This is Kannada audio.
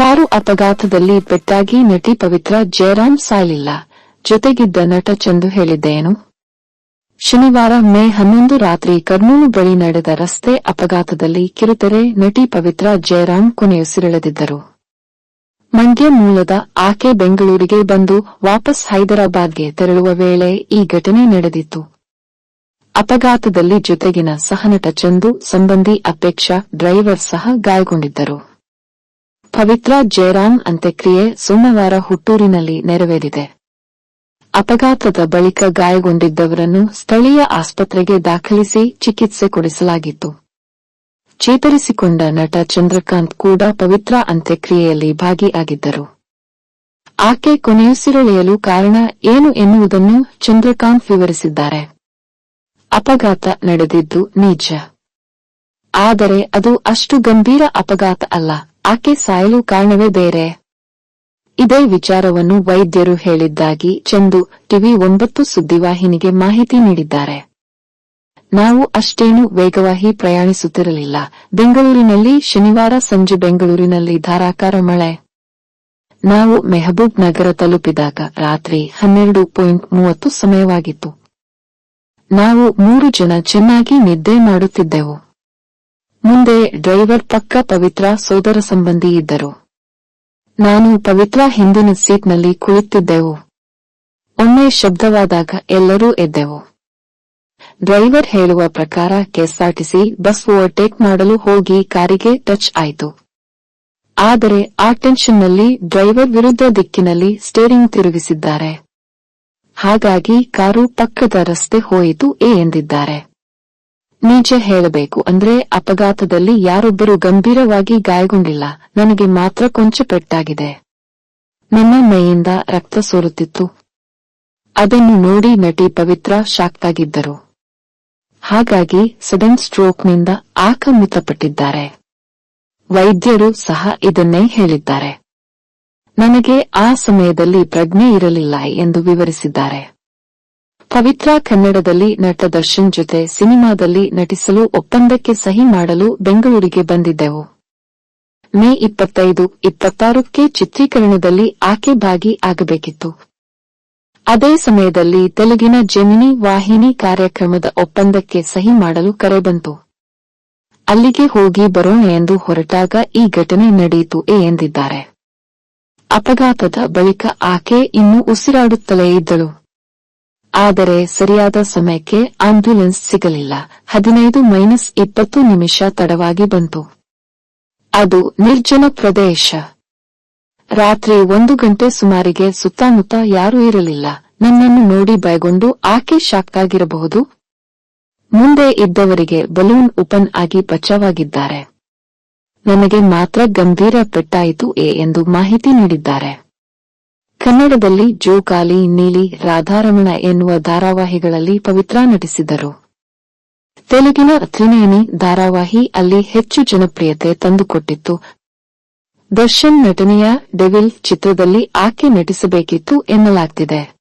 ಕಾರು ಅಪಘಾತದಲ್ಲಿ ಪೆಟ್ಟಾಗಿ ನಟಿ ಪವಿತ್ರ ಜಯರಾಮ್ ಸಾಯಲಿಲ್ಲ ಜೊತೆಗಿದ್ದ ನಟ ಚಂದು ಹೇಳಿದ್ದೇನು? ಶನಿವಾರ ಮೇ ಹನ್ನೊಂದು ರಾತ್ರಿ ಕರ್ನೂಲು ಬಳಿ ನಡೆದ ರಸ್ತೆ ಅಪಘಾತದಲ್ಲಿ ಕಿರುತೆರೆ ನಟಿ ಪವಿತ್ರ ಜಯರಾಮ್ ಕೊನೆಯುಸಿರೆಳೆದಿದ್ದರು. ಮಂಡ್ಯ ಮೂಲದ ಆಕೆ ಬೆಂಗಳೂರಿಗೆ ಬಂದು ವಾಪಸ್ ಹೈದರಾಬಾದ್ಗೆ ತೆರಳುವ ವೇಳೆ ಈ ಘಟನೆ ನಡೆದಿತ್ತು. ಅಪಘಾತದಲ್ಲಿ ಜೊತೆಗಿನ ಸಹನಟ ಚಂದು, ಸಂಬಂಧಿ ಅಪೇಕ್ಷಾ, ಡ್ರೈವರ್ ಸಹ ಗಾಯಗೊಂಡಿದ್ದರು. ಪವಿತ್ರ ಜಯರಾಮ್ ಅಂತ್ಯಕ್ರಿಯೆ ಸೋಮವಾರ ಹುಟ್ಟೂರಿನಲ್ಲಿ ನೆರವೇರಿದೆ. ಅಪಘಾತದ ಬಳಿಕ ಗಾಯಗೊಂಡಿದ್ದವರನ್ನು ಸ್ಥಳೀಯ ಆಸ್ಪತ್ರೆಗೆ ದಾಖಲಿಸಿ ಚಿಕಿತ್ಸೆ ಕೊಡಿಸಲಾಗಿತ್ತು. ಚೇತರಿಸಿಕೊಂಡ ನಟ ಚಂದ್ರಕಾಂತ್ ಕೂಡ ಪವಿತ್ರ ಅಂತ್ಯಕ್ರಿಯೆಯಲ್ಲಿ ಭಾಗಿಯಾಗಿದ್ದರು. ಆಕೆ ಕೊನೆಯುಸಿರೆಳೆಯಲು ಕಾರಣ ಏನು ಎನ್ನುವುದನ್ನು ಚಂದ್ರಕಾಂತ್ ವಿವರಿಸಿದ್ದಾರೆ. ಅಪಘಾತ ನಡೆದಿದ್ದು ನಿಜ ಆದರೆ ಅದು ಅಷ್ಟು ಗಂಭೀರ ಅಪಘಾತ ಅಲ್ಲ. ಆಕೆ ಸಾಯಲು ಕಾರಣವೇ ಬೇರೆ. ಇದೇ ವಿಚಾರವನ್ನು ವೈದ್ಯರು ಹೇಳಿದ್ದಾಗಿ ಚಂದು ಟಿವಿ ಒಂಬತ್ತು ಸುದ್ದಿವಾಹಿನಿಗೆ ಮಾಹಿತಿ ನೀಡಿದ್ದಾರೆ. ನಾವು ಅಷ್ಟೇನು ವೇಗವಾಗಿ ಪ್ರಯಾಣಿಸುತ್ತಿರಲಿಲ್ಲ. ಬೆಂಗಳೂರಿನಲ್ಲಿ ಶನಿವಾರ ಸಂಜೆ ಬೆಂಗಳೂರಿನಲ್ಲಿ ಧಾರಾಕಾರ ಮಳೆ. ನಾವು ಮೆಹಬೂಬ್ ನಗರ ತಲುಪಿದಾಗ ರಾತ್ರಿ ಹನ್ನೆರಡು ಪಾಯಿಂಟ್ ಮೂವತ್ತು ಸಮಯವಾಗಿತ್ತು. ನಾವು ಮೂರು ಜನ ಚೆನ್ನಾಗಿ ನಿದ್ದೆ ಮಾಡುತ್ತಿದ್ದೆವು. ಮುಂದೆ ಡ್ರೈವರ್ ಪಕ್ಕ ಪವಿತ್ರ ಸೋದರ ಸಂಬಂಧಿ ಇದ್ದರು. ನಾನು ಪವಿತ್ರ ಹಿಂದಿನ ಸೀಟ್ನಲ್ಲಿ ಕುಳಿತಿದ್ದೆವು. ಒಮ್ಮೆ ಶಬ್ದವಾದಾಗ ಎಲ್ಲರೂ ಎದ್ದೆವು. ಡ್ರೈವರ್ ಹೇಳುವ ಪ್ರಕಾರ ಕೆಎಸ್ಆರ್ಟಿಸಿ ಬಸ್ ಓವರ್ಟೇಕ್ ಮಾಡಲು ಹೋಗಿ ಕಾರಿಗೆ ಟಚ್ ಆಯಿತು. ಆದರೆ ಆ ಟೆನ್ಷನ್ನಲ್ಲಿ ಡ್ರೈವರ್ ವಿರುದ್ಧ ದಿಕ್ಕಿನಲ್ಲಿ ಸ್ಟೇರಿಂಗ್ ತಿರುಗಿಸಿದ್ದಾರೆ. ಹಾಗಾಗಿ ಕಾರು ಪಕ್ಕದ ರಸ್ತೆ ಹೋಯಿತು ಎ ಎಂದಿದ್ದಾರೆ. ನಿಜ ಹೇಳಬೇಕು ಅಂದ್ರೆ ಅಪಘಾತದಲ್ಲಿ ಯಾರೊಬ್ಬರು ಗಂಭೀರವಾಗಿ ಗಾಯಗೊಂಡಿಲ್ಲ. ನನಗೆ ಮಾತ್ರ ಕೊಂಚ ಪೆಟ್ಟಾಗಿದೆ. ನನ್ನ ಮೈಯಿಂದ ರಕ್ತ ಸೋರುತ್ತಿತ್ತು. ಅದನ್ನು ನೋಡಿ ನಟಿ ಪವಿತ್ರ ಶಾಕ್ತಾಗಿದ್ದರು ಹಾಗಾಗಿ ಸಡನ್ ಸ್ಟ್ರೋಕ್ನಿಂದ ಆಕ ಮೃತಪಟ್ಟಿದ್ದಾರೆ ವೈದ್ಯರು ಸಹ ಇದನ್ನೇ ಹೇಳಿದ್ದಾರೆ. ನನಗೆ ಆ ಸಮಯದಲ್ಲಿ ಪ್ರಜ್ಞೆ ಇರಲಿಲ್ಲ ಎಂದು ವಿವರಿಸಿದ್ದಾರೆ. ಪವಿತ್ರ ಕನ್ನಡದಲ್ಲಿ ನಟ ದರ್ಶನ್ ಜೊತೆ ಸಿನಿಮಾದಲ್ಲಿ ನಟಿಸಲು ಒಪ್ಪಂದಕ್ಕೆ ಸಹಿ ಮಾಡಲು ಬೆಂಗಳೂರಿಗೆ ಬಂದಿದ್ದೆವು. ಮೇ ಇಪ್ಪತ್ತೈದು, ಇಪ್ಪತ್ತಾರಕ್ಕೆ ಚಿತ್ರೀಕರಣದಲ್ಲಿ ಆಕೆ ಭಾಗಿ ಆಗಬೇಕಿತ್ತು. ಅದೇ ಸಮಯದಲ್ಲಿ ತೆಲುಗಿನ ಜೆಮಿನಿ ವಾಹಿನಿ ಕಾರ್ಯಕ್ರಮದ ಒಪ್ಪಂದಕ್ಕೆ ಸಹಿ ಮಾಡಲು ಕರೆ ಬಂತು. ಅಲ್ಲಿಗೆ ಹೋಗಿ ಬರೋಣ ಎಂದು ಹೊರಟಾಗ ಈ ಘಟನೆ ನಡೆಯಿತು ಎಂದಿದ್ದಾರೆ. ಅಪಘಾತದ ಬಳಿಕ ಆಕೆ ಇನ್ನೂ ಉಸಿರಾಡುತ್ತಲೇ ಇದ್ದಳು. ಆದರೆ ಸರಿಯಾದ ಸಮಯಕ್ಕೆ ಆಂಬ್ಯುಲೆನ್ಸ್ ಸಿಗಲಿಲ್ಲ. ಹದಿನೈದು ಮೈನಸ್ ಇಪ್ಪತ್ತು ನಿಮಿಷ ತಡವಾಗಿ ಬಂತು. ಅದು ನಿರ್ಜನ ಪ್ರದೇಶ. ರಾತ್ರಿ ಒಂದು ಗಂಟೆ ಸುಮಾರಿಗೆ ಸುತ್ತಮುತ್ತ ಯಾರೂ ಇರಲಿಲ್ಲ. ನನ್ನನ್ನು ನೋಡಿ ಭಯಗೊಂಡು ಆಕೆ ಶಾಕ್ ಆಗಿರಬಹುದು ಮುಂದೆ ಇದ್ದವರಿಗೆ ಬಲೂನ್ ಓಪನ್ ಆಗಿ ಬಚಾವಾಗಿದ್ದಾರೆ ನನಗೆ ಮಾತ್ರ ಗಂಭೀರ ಪೆಟ್ಟಾಯಿತು ಎ ಎಂದು ಮಾಹಿತಿ ನೀಡಿದ್ದಾರೆ. ಕನ್ನಡದಲ್ಲಿ ಜೋಕಾಲಿ ನೀಲಿ ರಾಧಾರಮಣ ಎನ್ನುವ ಧಾರಾವಾಹಿಗಳಲ್ಲಿ ಪವಿತ್ರ ನಟಿಸಿದರು. ತೆಲುಗಿನ ತ್ರಿನೇನಿ ಧಾರಾವಾಹಿ ಅಲ್ಲಿ ಹೆಚ್ಚು ಜನಪ್ರಿಯತೆ ತಂದುಕೊಟ್ಟಿತ್ತು. ದರ್ಶನ್ ನಟನೆಯ ಡೆವಿಲ್ ಚಿತ್ರದಲ್ಲಿ ಆಕೆ ನಟಿಸಬೇಕಿತ್ತು ಎನ್ನಲಾಗ್ತಿದೆ.